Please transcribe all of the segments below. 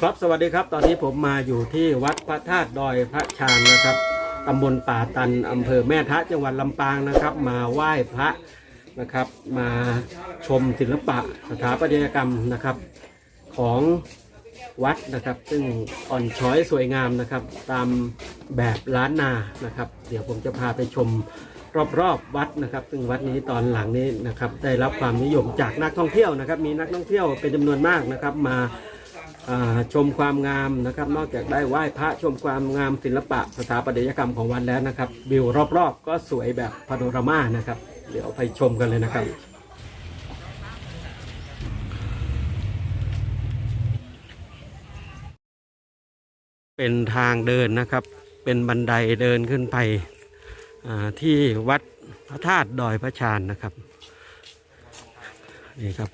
ครับสวัสดีครับ ตอนนี้ผมมาอยู่ที่วัดพระธาตุดอยพระชานนะครับตำบลป่าตันอำเภอแม่ทะจังหวัดลำปางนะครับ มาไหว้พระนะครับ มาชมศิลปะสถาปัตยกรรมนะครับ ของวัดนะครับ ซึ่งอ่อนช้อยสวยงามนะครับ ตามแบบล้านนานะครับ เดี๋ยวผมจะพาไปชมรอบๆวัดนะครับ ซึ่งวัดนี้ตอนหลังนี้นะครับ ได้รับความนิยมจากนักท่องเที่ยวนะครับ มีนักท่องเที่ยวเป็นจำนวนมากนะครับ มา ชมความงามนะครับ นอกจากได้ไหว้พระชมความงามศิลปะสถาปัตยกรรมของวัดแล้วนะครับวิวรอบๆ ก็สวยแบบพาโนรามานะครับ เดี๋ยวไปชมกันเลยนะครับเป็นทางเดินนะครับ เป็นบันไดเดินขึ้นไปที่วัดพระธาตุดอยพระชานนะครับ นี่ครับ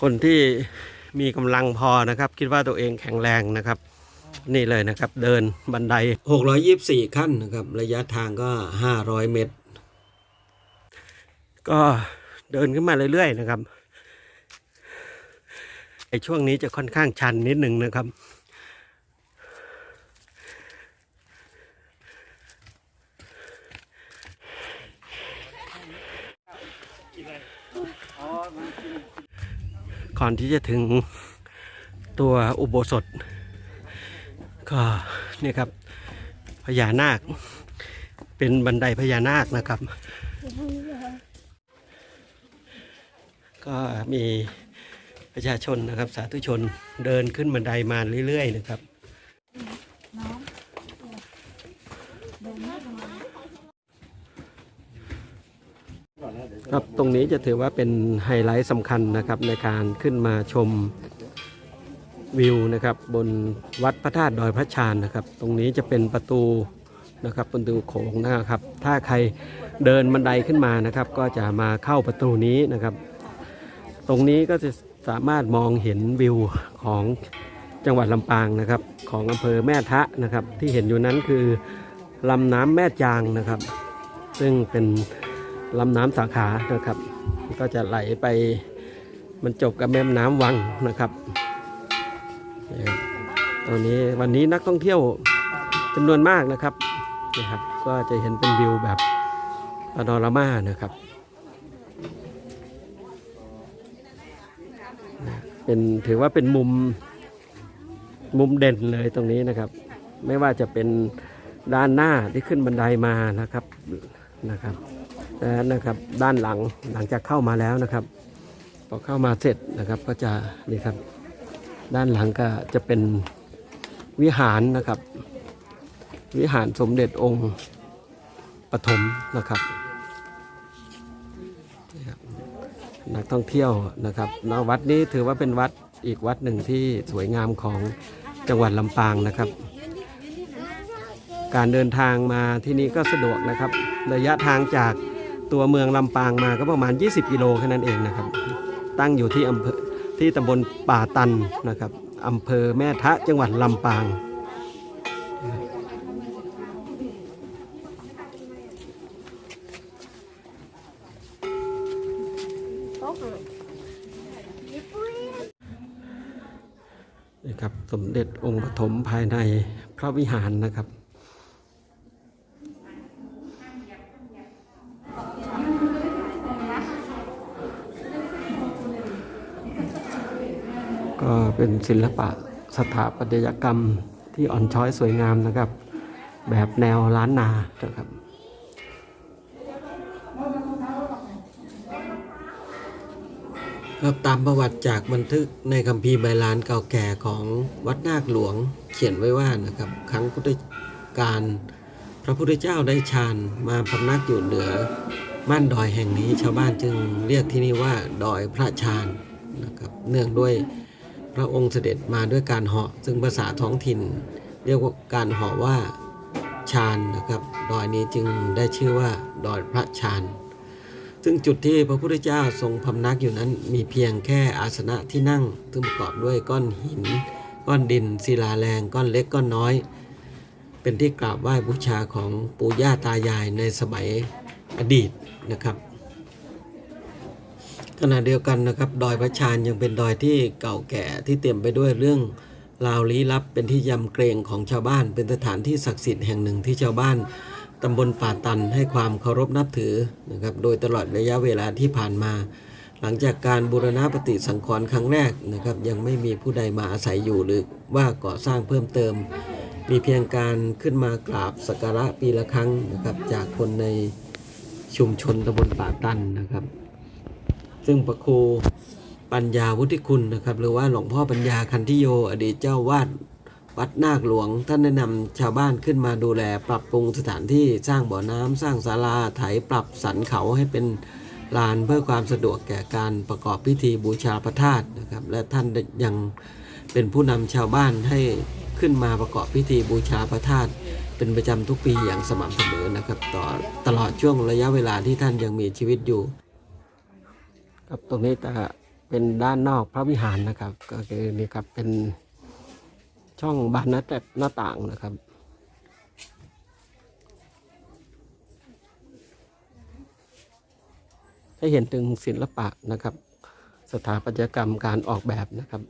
คนที่ มีกำลังพอนะครับ คิดว่าตัวเองแข็งแรงนะครับ นี่เลยนะครับ เดินบันได 624 ขั้นนะครับ ระยะทางก็ 500 เมตร ก็เดินขึ้นมาเรื่อยๆนะครับไอช่วงนี้จะค่อนข้างชันนิดหนึ่งนะครับ ก่อนที่จะถึงตัวอุโบสถ ก็เนี่ยครับพญานาค เป็นบันไดพญานาคนะครับ ก็มีประชาชนนะครับสาธุชนเดินขึ้นบันไดมาเรื่อยๆนะครับ ครับตรงนี้จะถือว่าเป็นไฮไลท์สำคัญนะครับในการขึ้นมาชมวิวนะครับบนวัดพระธาตุดอยพระชานนะครับ ตรงนี้จะเป็นประตูนะครับประตูโขงนะครับ ถ้าใครเดินบันไดขึ้นมานะครับ ก็จะมาเข้าประตูนี้นะครับ ตรงนี้ก็จะสามารถมองเห็นวิวของจังหวัดลำปางนะครับ ของอำเภอแม่ทะนะครับ ที่เห็นอยู่นั้นคือลำน้ำแม่จางนะครับ ซึ่งเป็น ลำน้ำสาขานะครับ ก็จะไหลไปมันจบกับแม่น้ำวังนะครับนี่ครับตอนนี้วันนี้นักท่องเที่ยวจำนวนมากนะครับนะครับ ก็จะเห็นเป็นวิวแบบปาโนรามานะครับ เป็นถือว่าเป็นมุมมุมเด่นเลยตรงนี้นะครับ ไม่ว่าจะเป็นด้านหน้าที่ขึ้นบันไดมานะครับนะครับ นะครับ ด้านหลังหลังจากเข้ามาแล้วนะครับพอเข้ามาเสร็จนะครับก็จะนี่ครับ ด้านหลังก็จะเป็นวิหารนะครับ วิหารสมเด็จองค์ปฐมนะครับนักท่องเที่ยวนะครับวัดนี้ถือว่าเป็นวัดอีกวัดหนึ่งที่สวยงามของจังหวัดลำปางนะครับ การเดินทางมาที่นี่ก็สะดวกนะครับ ระยะทางจาก ตัวเมืองลำปางมาก็ประมาณ 20 กิโลแค่นั้นเองนะครับ ตั้งอยู่ที่อำเภอที่ตำบลป่าตันนะครับอำเภอแม่ทะจังหวัดลำปางนี่ครับสมเด็จองค์ปฐมภายในพระวิหารนะครับ ก็ เป็นศิลปะสถาปัตยกรรมที่อ่อนช้อยสวยงามนะครับ แบบแนวล้านนานะครับครับตามประวัติจากบันทึกในคัมภีร์ใบลานเก่าแก่ของวัดนาคหลวงเขียนไว้ว่านะครับ ครั้งพุทธกาลพระพุทธเจ้าได้ฌานมาพำนักอยู่เหนือม่านดอยแห่งนี้ชาวบ้านจึงเรียกที่นี่ว่าดอยพระฌานนะครับ เนื่องด้วย พระองค์เสด็จมาด้วยการเหาะซึ่งภาษาท้องถิ่น เรียกว่าการเหาะว่าฌานนะครับดอยนี้จึงได้ชื่อว่าดอยพระฌานซึ่งจุดที่พระพุทธเจ้าทรงพำนักอยู่นั้นมีเพียงแค่อาสนะที่นั่ง ซึ่งประกอบด้วยก้อนหิน ก้อนดินศิลาแรง ก้อนเล็กก้อนน้อย เป็นที่กราบไหว้บูชาของปู่ย่าตายายในสมัยอดีตนะครับ ขณะเดียวกันนะครับ ดอยพระชานยังเป็นดอยที่เก่าแก่ที่เต็มไปด้วยเรื่องราวลี้ลับเป็นที่ยำเกรงของชาวบ้าน เป็นสถานที่ศักดิ์สิทธิ์แห่งหนึ่งที่ชาวบ้านตำบลป่าตันให้ความเคารพนับถือนะครับโดยตลอดระยะเวลาที่ผ่านมา หลังจากการบูรณะปฏิสังขรณ์ครั้งแรกนะครับยังไม่มีผู้ใดมาอาศัยอยู่หรือว่าก่อสร้างเพิ่มเติม มีเพียงการขึ้นมากราบสักการะปีละครั้งนะครับจากคนในชุมชนตำบลป่าตันนะครับ ซึ่งพระครูปัญญาวุฒิคุณนะครับ หรือว่าหลวงพ่อปัญญาคันธิโย อดีตเจ้าวาดวัดนาคหลวง ท่านแนะนำชาวบ้านขึ้นมาดูแล ปรับปรุงสถานที่สร้างบ่อน้ำสร้างศาลาไถปรับสันเขาให้เป็นลานเพื่อความสะดวกแก่การประกอบพิธีบูชาพระธาตุนะครับ และท่านยังเป็นผู้นำชาวบ้านให้ขึ้นมาประกอบพิธีบูชาพระธาตุเป็นประจำทุกปีอย่างสม่ำเสมอนะครับต่อตลอดช่วงระยะเวลาที่ท่านยังมีชีวิตอยู่ ครับตรงนี้จะเป็นด้านนอกพระวิหารนะครับ ก็คือนี่ครับเป็นช่องบานหน้าแต่หน้าต่างนะครับให้เห็นถึงศิลปะนะครับ สถาปัตยกรรมการออกแบบนะครับ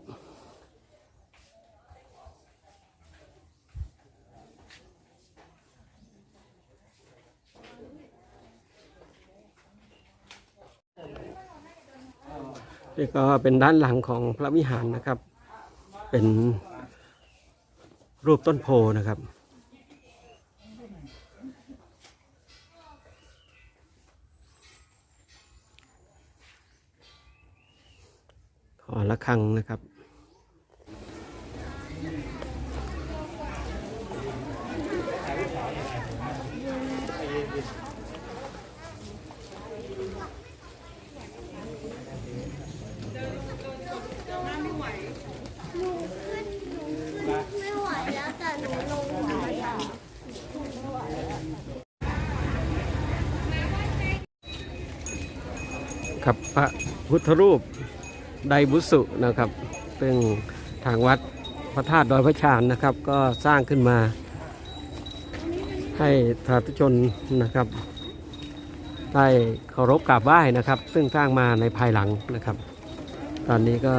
นี่ก็เป็นด้านหลังของพระวิหารนะครับ เป็นรูปต้นโพนะครับ ขอละครังนะครับ ไม่ไหวแล้วแต่หนูลงไหวอะ ครับพระพุทธรูปไดบุสุนะครับ ซึ่งทางวัดพระธาตุดอยพระชานนะครับ ก็สร้างขึ้นมาให้สาธุชนนะครับ ได้เคารพกราบไหว้นะครับ ซึ่งสร้างมาในภายหลังนะครับ ตอนนี้ก็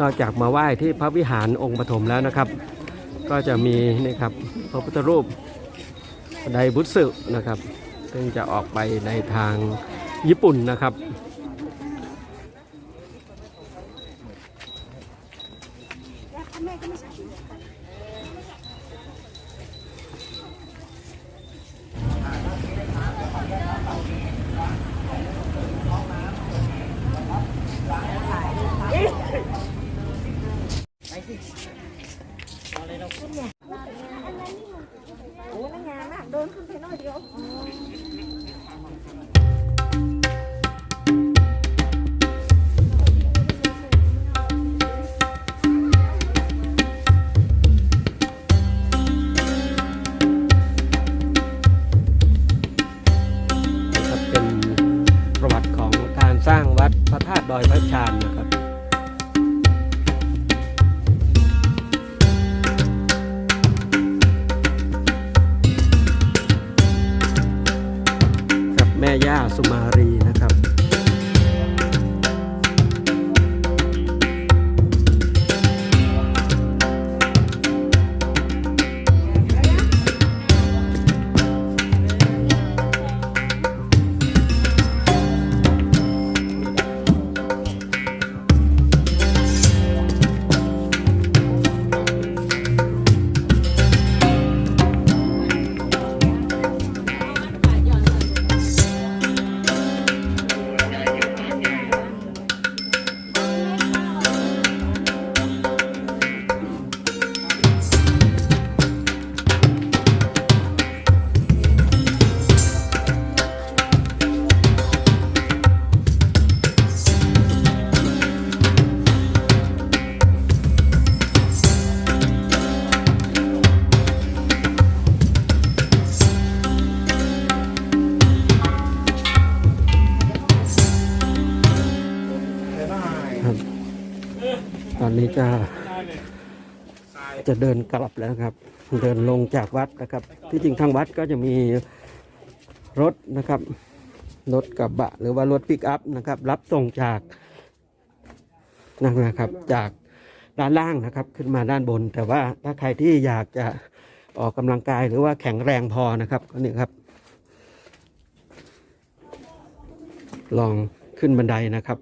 นอกจากมาไหว้ที่พระวิหารองค์ปฐมแล้วนะครับ ก็จะมีนี่ครับพระพุทธรูปไดบุสุนะครับ ซึ่งจะออกไปในทางญี่ปุ่นนะครับ ครั จะจะเดินกลับแล้วครับ เดินลงจากวัดนะครับ ที่จริงทางวัดก็จะมีรถนะครับรถกระบะ หรือว่ารถปิกอัพนะครับ รับส่งจากนั่นนะครับจากด้านล่างนะครับ ขึ้นมาด้านบน แต่ว่าถ้าใครที่อยากจะออกกำลังกายหรือว่าแข็งแรงพอนะครับก็นี่ครับ ลองขึ้นบันไดนะครับ